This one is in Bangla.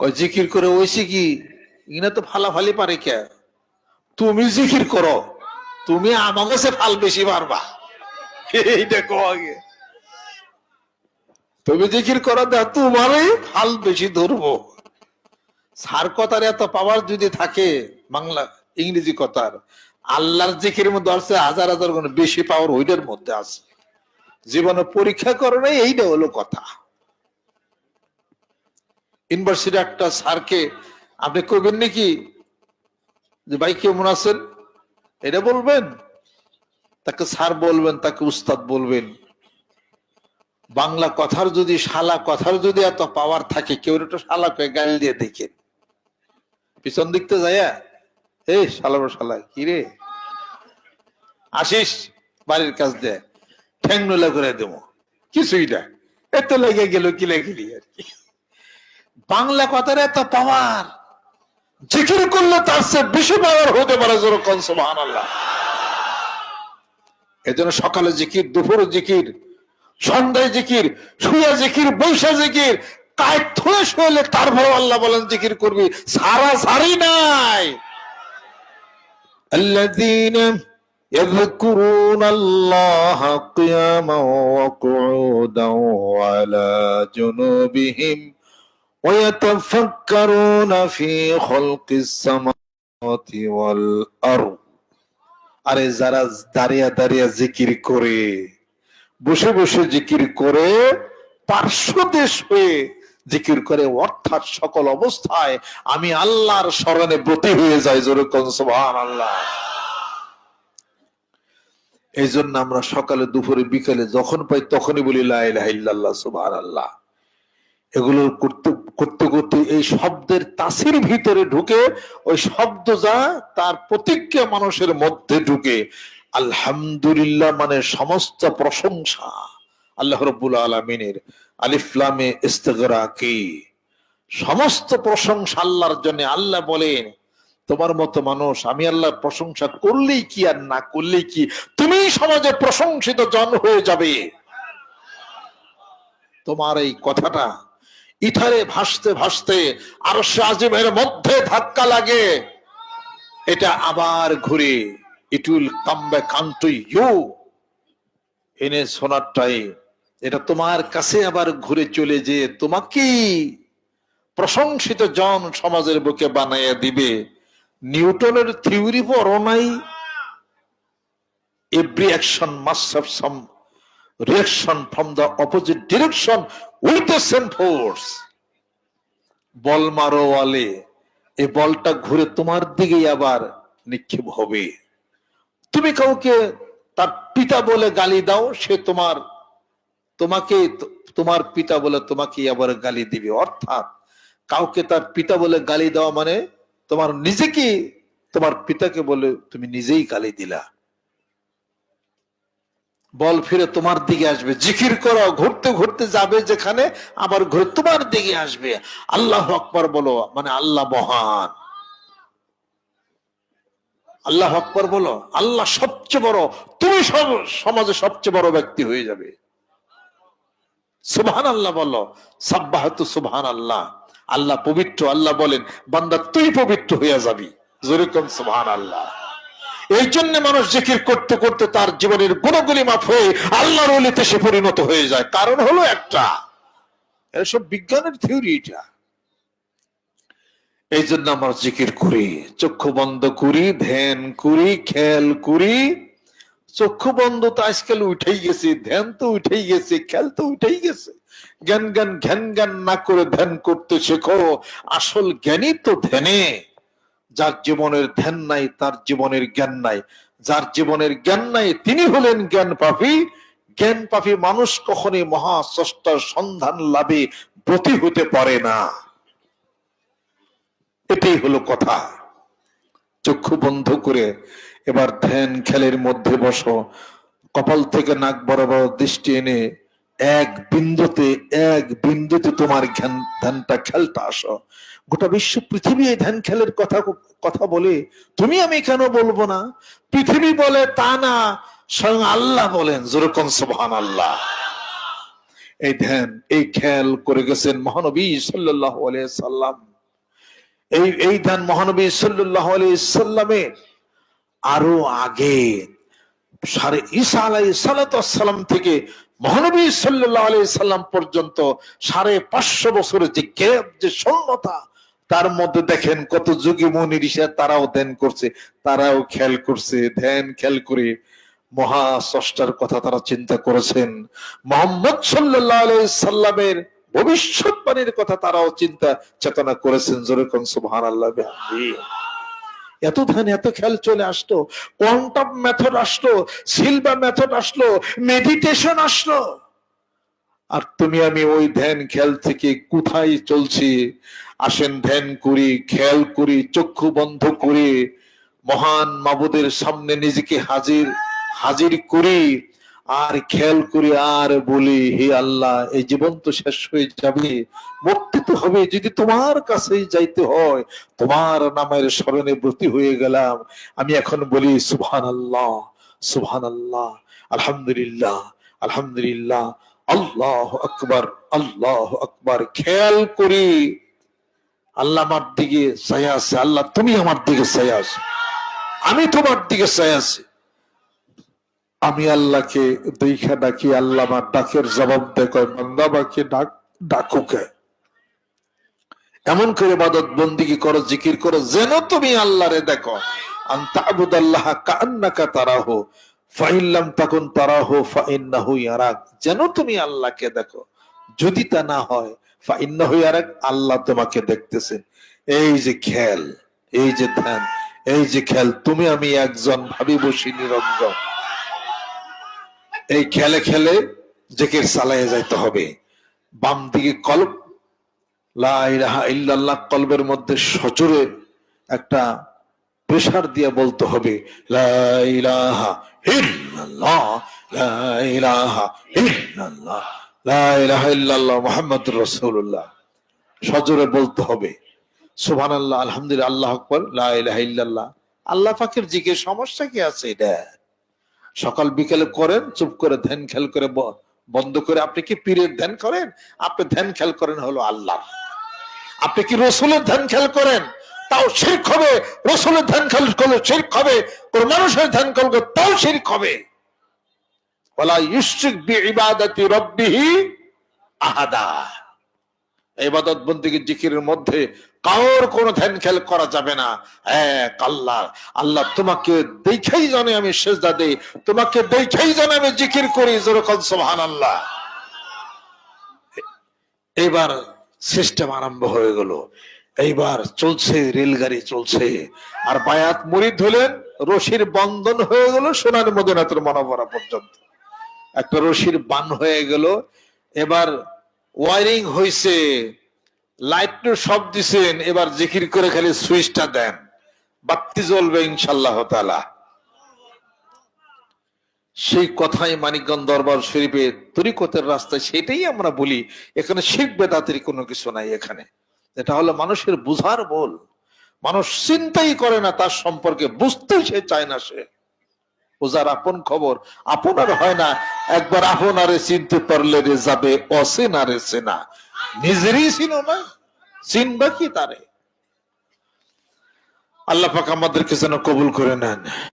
জিকির করে ওইসি কি? ইনা তো ফালাফালি পারে কে? তুমি জিকির করো, তুমি আমার কাছে ফাল বেশি পারবা এইটা আগে। তুমি জিকির করো দেখ তোমারই ফাল বেশি ধরবো। সার কথার এত পাওয়ার যদি থাকে, বাংলা, ইংরেজি কথার, আল্লাহর জিকির মধ্যে আছে, হাজার হাজার গুণ বেশি পাওয়ার ওইটার মধ্যে আছে। জীবনে পরীক্ষা করো নাই এইটা হলো কথা। ইউনিভার্সিটি একটা স্যারকে আপনি করবেন নাকি? যে ভাই, কেমন আছেন? এটা বলবেন? তাকে স্যার বলবেন, তাকে উস্তাদ বলবেন। বাংলা কথার যদি, শালা কথার যদি এত পাওয়ার থাকে, কেউ একটা শালা কয়ে গাল দিয়ে দেখেন পিছন দিকতে যাইয়া এই শালা শালা, কি রে? আসিস বাড়ির কাজ দে ঠ্যাং নলা করে দেবো। কিছুই না। এত লেগে গেল, কি লেগেলি আর কি? বাংলা কথার এত পাওয়ার জিকির করলে তার চেয়ে বেশি পাওয়ার হতে পারে যেরকম সুবহান আল্লাহ এজন্য সকালে জিকির দুপুরে জিকির সন্ধ্যায় জিকির শুয়া জিকির বৈশা জিকির কায় থুয়ে শুয়েলে তারপর আল্লাহ বলেন জিকির করবি সারা সারি নাই الذين يذكرون الله قياما وقعودا وعلى جنوبهم ويتفكرون في خلق السماوات والأرض আরে যারা দাঁড়িয়ে দাঁড়িয়ে জিকির করে বসে বসে জিকির করে পার্শ্ব দেশ হয়ে জিকির করে অর্থাৎ সকল অবস্থায় আমি আল্লাহর স্মরণে ব্রতী হয়ে যাই যেরকম সুবহান আল্লাহ এই জন্য আমরা সকালে দুপুরে বিকালে যখন পাই তখনই বলি লাইল্লাহ সুবহান আল্লাহ এগুলো করতে করতে করতে এই শব্দের তাসির ভিতরে ঢুকে ওই শব্দ যা তার প্রতিজ্ঞা মানুষের মধ্যে ঢুকে। আলহামদুলিল্লাহ মানে সমস্ত প্রশংসা আল্লাহ রব্বুল আলমিনের। আলিফলামে ইস্তেগরা কি? সমস্ত প্রশংসা আল্লাহর জন্য আল্লাহ বলেন, তোমার মতো মানুষ, আমি আল্লাহর প্রশংসা করলেই কি আর না করলেই কি? তুমি সমাজে প্রশংসিত জন হয়ে যাবে। তোমার এই কথাটা ইথারে ভাসতে ভাসতে আর আজিমের মধ্যে ধাক্কা লাগে। এটা আবার ঘুরে। It will come back unto you এনে শোনারটাই এটা তোমার কাছে আবার ঘুরে চলে যে তোমাকেই প্রশংসিত জন সমাজের বুকে বানাইয়া দিবে। নিউটনের থিওরি পড়ো নাই। Every action must have some reaction from the opposite direction with the same force ball মারো ওয়ালে, এই বলটা ঘুরে তোমার দিকেই আবার নিক্ষেপ হবে। তুমি কাউকে তার পিতা বলে গালি দাও, সে তোমার, তোমাকে তোমার পিতা বলে তোমাকে আবার গালি দিবে। অর্থাৎ কাউকে তার পিতা বলে গালি দেওয়া মানে তোমার নিজেকে তোমার পিতাকে বলে তুমি নিজেই গালি দিলা। বল ফিরে তোমার দিকে আসবে। জিকির করো ঘুরতে ঘুরতে যাবে যেখানে, আবার ঘুরে তোমার দিকে আসবে। আল্লাহ আকবর বলো মানে আল্লাহ মহান। আল্লাহ আকবর বলো, আল্লাহ সবচেয়ে বড়, তুমি সমাজে সবচেয়ে বড় ব্যক্তি হয়ে যাবে। সুবহান আল্লাহ বলো, সাব্বাহাতু সুবহান আল্লাহ আল্লাহ পবিত্র, আল্লাহ বলেন, বান্দা তুই পবিত্র হইয়া যাবি। যেরকম সুবহান আল্লাহ এই জন্য মানুষ জিকির করতে করতে তার জীবনের গুণগুলি মাফ হয়ে আল্লাহর অলিতে সে পরিণত হয়ে যায়। কারণ হলো একটা। এসব বিজ্ঞানের থিওরি এটা। এই জন্য আমরা জিকির করি, চক্ষু বন্ধ করি, ধ্যান করি, খেয়াল করি। চক্ষু বন্ধ তো আজকাল উঠেই গেছে, ধ্যান তো উঠেই গেছে, খেয়াল তো উঠেই গেছে। জ্ঞান জ্ঞান জ্ঞান জ্ঞান না করে ধ্যান করতে শেখো। আসল জ্ঞানই তো ধ্যানে। যার জীবনের ধ্যান নাই, তার জীবনের জ্ঞান নাই। যার জীবনের জ্ঞান নাই, তিনি হলেন জ্ঞান পাপী। জ্ঞান পাপী মানুষ কখনই মহাস্রষ্টার সন্ধান লাভে ব্রতী হতে পারে না। এটাই হলো কথা। চক্ষু বন্ধ করে এবার ধ্যান খেলের মধ্যে বসো। কপাল থেকে নাক বরাবর দৃষ্টি এনে এক বিন্দুতে এক বিন্দুতে তোমার ধ্যানটা খেলতে আসো। গোটা বিশ্ব পৃথিবী এই ধ্যান খেলের কথা কথা বলে, তুমি আমি কেন বলব না? পৃথিবী বলে তা না, স্বয়ং আল্লাহ বলেন যেরকম সুবহান আল্লাহ এই ধ্যান, এই খেয়াল করে গেছেন মহানবী সাল্লাহ সাল্লাম। এই এই ধ্যান মহানবী সাল্লাহ সাল্লামের আরও আগে, সারে ঈসা আলাই সালাম থেকে মহানবী সাল্লাহ আলাই সাল্লাম পর্যন্ত সাড়ে পাঁচশো বছরের যে গ্যাপ, যে শূন্যতা তার মধ্যে দেখেন কত যুগী মনি ঋষা তারাও ধ্যান করছে, তারাও খেয়াল করছে, ধ্যান খেয়াল করে মহা স্রষ্টার কথা তারা চিন্তা করেছেন। মোহাম্মদ সাল্লাহ সাল্লামের ভবিষ্যৎবাণীর কথা তারাও চিন্তা, চেতনা করেছেন যেরকম সুবহান আল্লাহ এত ধ্যান, এত খেয়াল চলে আসতো কোয়ান্টাম মেথড আসলো সিলভা মেথড আসলো, মেডিটেশন আসলো। আর তুমি, আমি ওই ধ্যান খেয়াল থেকে কোথায় চলছি? আসেন ধ্যান করি, খেয়াল করি, চক্ষু বন্ধ করে মহান মাবুদের সামনে নিজেকে হাজির হাজির করি। আর খেয়াল করি, আর বলি, হে আল্লাহ, এই জীবন তো শেষ হয়ে যাবে মরতে তো হবে, যদি তোমার কাছে যাইতে হয়, তোমার নামের স্মরণে ব্রতী হয়ে গেলাম। আমি এখন বলি সুবহান আল্লাহ সুবহান আল্লাহ আলহামদুলিল্লাহ আলহামদুলিল্লাহ, আল্লাহ আকবার আল্লাহ আকবার, খেয়াল করি। আল্লাহ আমার দিকে চাই আছে। আল্লাহ, তুমি আমার দিকে চাই আছো। আমি তোমার দিকে চাই আছি। আমি আল্লাহকে দেখা ডাকি, আল্লাহ আমার ডাকের জবাব দেখো বান্দা বাকে ডাক ডাকুকে এমন করে বাদত বন্দিগি করো, জিকির করো, যেন তুমি আল্লাহরে দেখো। আন্তাবুদাল্লাহ কান্নাকা তারাহ ফাইল্লাম তাকুন তারাহ, ফাইন্নাহু ইয়ারাক। যেন তুমি আল্লাহকে দেখো। যদি তা না হয় আল্লাহ তোমাকে দেখতেছে। এই যে খেল, এই যে ধ্যান, এই যে খেল, তুমি আমি একজন ভাবি বসি নিরঞ্জন এই খেলে খেলে জেকের চালাইয়ে যাইতে হবে। বাম দিকে কলব, লা ইল্লাল্লাহ কলবের মধ্যে সজোরে একটা প্রেসার দিয়ে বলতে হবে লা ইলাহা ইল্লাল্লাহ লা ইলাহা ইল্লাল্লাহ, লা ইলাহা ইল্লাল্লাহ। সজোরে বলতে হবে, সুবহানাল্লাহ, আলহামদুলিল্লাহ, আল্লাহ আকবার, লা আল্লাহ পাকের জিকে সমস্যা কি আছে এটা? সকাল বিকেলে করেন, চুপ করে ধ্যান খেয়াল করে বন্ধ করে আপনি কি পীরের ধ্যান করেন? আপনি ধ্যান খেয়াল করেন হলো আল্লাহ। আপনি কি রসুলের ধ্যান খেয়াল করেন? তাও শির্ক হবে। রসুলের ধ্যান খেয়াল করলে শির্ক হবে, কোন মানুষের ধ্যান করলে তাও শির্ক হবে। ওয়ালা ইউশরিক বিইবাদাতি রাব্বিহি আহাদা। ইবাদত জিকিরের মধ্যে ধ্যান খেয়াল করা যাবে না। এক আল্লাহ আল্লাহ তোমাকে দেখেই জানে আমি সেজদা দেই, তোমাকে দেখেই জানে আমি জিকির করি যেরকম সোহান আল্লাহ এবার সিস্টেম আরম্ভ হয়ে গেল। এইবার চলছে, রেলগাড়ি চলছে। আর বায়াত মুরিদ হলেন রশির বন্ধন হয়ে গেল সোনার মদিনাতুর মনোবরা পর্যন্ত। একটা রশির বান হয়ে গেল। এবার ওয়ারিং হয়েছে লাইট সব দিছেন, এবার জিকির করে খালি সুইচটা দেন। বাতি জ্বলবে ইনশাল্লাহ তালা সেই কথাই মানিকগঞ্জ দরবার শরীফে তরিকতের রাস্তায়, সেটাই আমরা বলি। এখানে শিখ বেদাতের কোনো কিছু নাই এখানে। এটা হলো মানুষের বুঝার বল। মানুষ চিন্তাই করে না তার সম্পর্কে, বুঝতেই সে চায় না সে। ওজার আপন খবর। আপনার হয় না, একবার আপনারে চিনতে পারলে রে যাবে অসেনারে সেনা নিজেরই চিনো না, চিনবা কি তারে? আল্লাহ পাক আমাদেরকে যেন কবুল করে নেন।